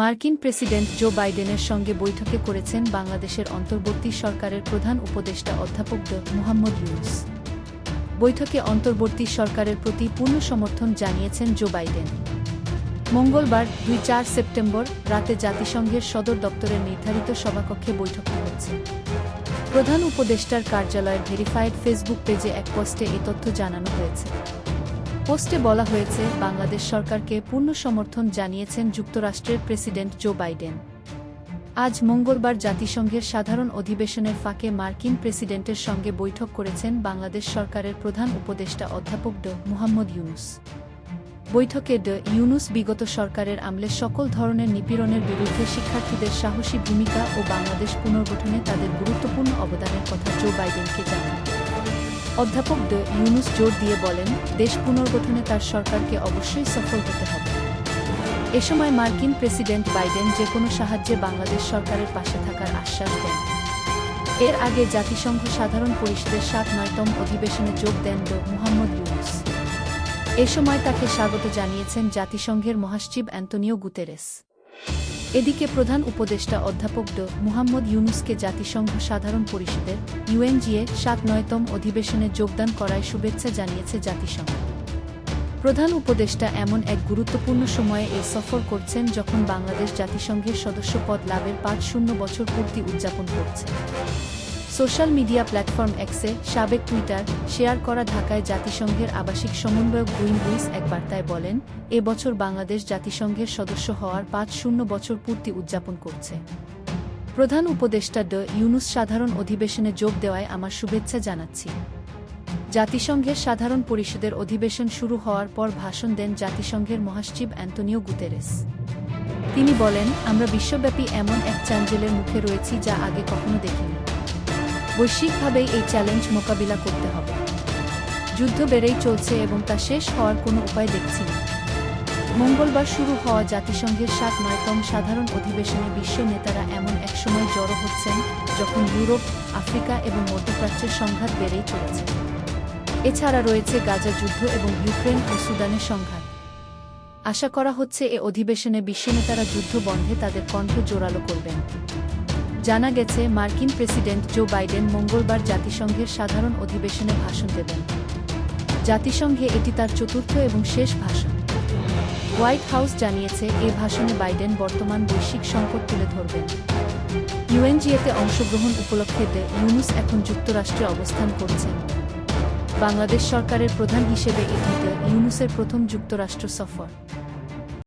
মার্কিন president Joe বাইডেনের সঙ্গে বৈঠকে করেছেন বাংলাদেশের অন্তর্বর্তী সরকারের প্রধান উপদেষ্টা অধ্যাপক ড. মোহাম্মদ ইউনুস। বৈঠকে অন্তর্বর্তী সরকারের প্রতি পূর্ণ সমর্থন জানিয়েছেন জো বাইডেন। মঙ্গলবার দুই চার সেপ্টেম্বর রাতে জাতিসংঘের সদর দপ্তরের নির্ধারিত সভাকক্ষে বৈঠক হয়েছে প্রধান উপদেষ্টার কার্যালয়ের ভেরিফাইড ফেসবুক পেজে এক পোস্টে এ তথ্য জানানো হয়েছে। পোস্টে বলা হয়েছে, বাংলাদেশ সরকারকে পূর্ণ সমর্থন জানিয়েছেন যুক্তরাষ্ট্রের প্রেসিডেন্ট জো বাইডেন। আজ মঙ্গলবার জাতিসংঘের সাধারণ অধিবেশনের ফাঁকে মার্কিন প্রেসিডেন্টের সঙ্গে বৈঠক করেছেন বাংলাদেশ সরকারের প্রধান উপদেষ্টা অধ্যাপক ড মোহাম্মদ ইউনুস। বৈঠকে ড ইউনুস বিগত সরকারের আমলে সকল ধরনের নিপীড়নের বিরুদ্ধে শিক্ষার্থীদের সাহসী ভূমিকা ও বাংলাদেশ পুনর্গঠনে তাদের গুরুত্বপূর্ণ অবদানের কথা জো বাইডেনকে জানান। অধ্যাপক ড ইউনুস জোর দিয়ে বলেন, দেশ পুনর্গঠনে তার সরকারকে অবশ্যই সফল হতে হবে। এ সময় মার্কিন প্রেসিডেন্ট বাইডেন যে কোনো সাহায্যে বাংলাদেশ সরকারের পাশে থাকার আশ্বাস দেন। এর আগে জাতিসংঘ সাধারণ পরিষদের সাত নয়তম অধিবেশনে যোগ দেন ড মুহাম্মদ ইউনুস। এ সময় তাকে স্বাগত জানিয়েছেন জাতিসংঘের মহাসচিব অ্যান্তনিও গুতেরেস। এদিকে প্রধান উপদেষ্টা অধ্যাপক ড. মুহাম্মদ ইউনুসকে জাতিসংঘ সাধারণ পরিষদের, ইউএনজিএ, সাত নয়তম অধিবেশনে যোগদান করায় শুভেচ্ছা জানিয়েছে জাতিসংঘ। প্রধান উপদেষ্টা এমন এক গুরুত্বপূর্ণ সময়ে এই সফর করছেন যখন বাংলাদেশ জাতিসংঘের সদস্যপদ লাভের পাঁচ শূন্য বছর পূর্তি উদযাপন করছে। সোশ্যাল মিডিয়া প্ল্যাটফর্ম এক্সে সাবেক টুইটার শেয়ার করা ঢাকায় জাতিসংঘের আবাসিক সমন্বয়ক গুইন লুইস এক বার্তায় বলেন, এ বছর বাংলাদেশ জাতিসংঘের সদস্য হওয়ার পাঁচ শূন্য বছর পূর্তি উদযাপন করছে। প্রধান উপদেষ্টা ড ইউনুস সাধারণ অধিবেশনে যোগ দেওয়ায় আমার শুভেচ্ছা জানাচ্ছি। জাতিসংঘের সাধারণ পরিষদের অধিবেশন শুরু হওয়ার পর ভাষণ দেন জাতিসংঘের মহাসচিব অ্যান্তনিও গুতেরেস। তিনি বলেন, আমরা বিশ্বব্যাপী এমন এক চ্যাঞ্জেলের মুখে রয়েছি যা আগে কখনো দেখিনি। বৈশ্বিকভাবেই এই চ্যালেঞ্জ মোকাবিলা করতে হবে। যুদ্ধ বেড়েই চলছে এবং তা শেষ হওয়ার কোনো উপায় দেখছি না। মঙ্গলবার শুরু হওয়া জাতিসংঘের সাত নয়তম সাধারণ অধিবেশনে বিশ্ব নেতারা এমন এক সময় জড়ো হচ্ছেন যখন ইউরোপ, আফ্রিকা এবং মধ্যপ্রাচ্যের সংঘাত বেড়েই চলেছে। এছাড়া রয়েছে গাজা যুদ্ধ এবং ইউক্রেন ও সুদানের সংঘাত। আশা করা হচ্ছে এ অধিবেশনে বিশ্বনেতারা যুদ্ধ বন্ধে তাদের কণ্ঠ জোরালো করবেন। জানা গেছে, মার্কিন প্রেসিডেন্ট জো বাইডেন মঙ্গলবার জাতিসংঘের সাধারণ অধিবেশনে ভাষণ দেবেন। জাতিসংঘে এটি তার চতুর্থ এবং শেষ ভাষণ। হোয়াইট হাউস জানিয়েছে, এ ভাষণে বাইডেন বর্তমান বৈশ্বিক সংকট তুলে ধরবেন। ইউএনজিএতে অংশগ্রহণ উপলক্ষে দে ইউনুস এখন যুক্তরাষ্ট্রে অবস্থান করছেন। বাংলাদেশ সরকারের প্রধান হিসেবে এটিতে ইউনুসের প্রথম যুক্তরাষ্ট্র সফর।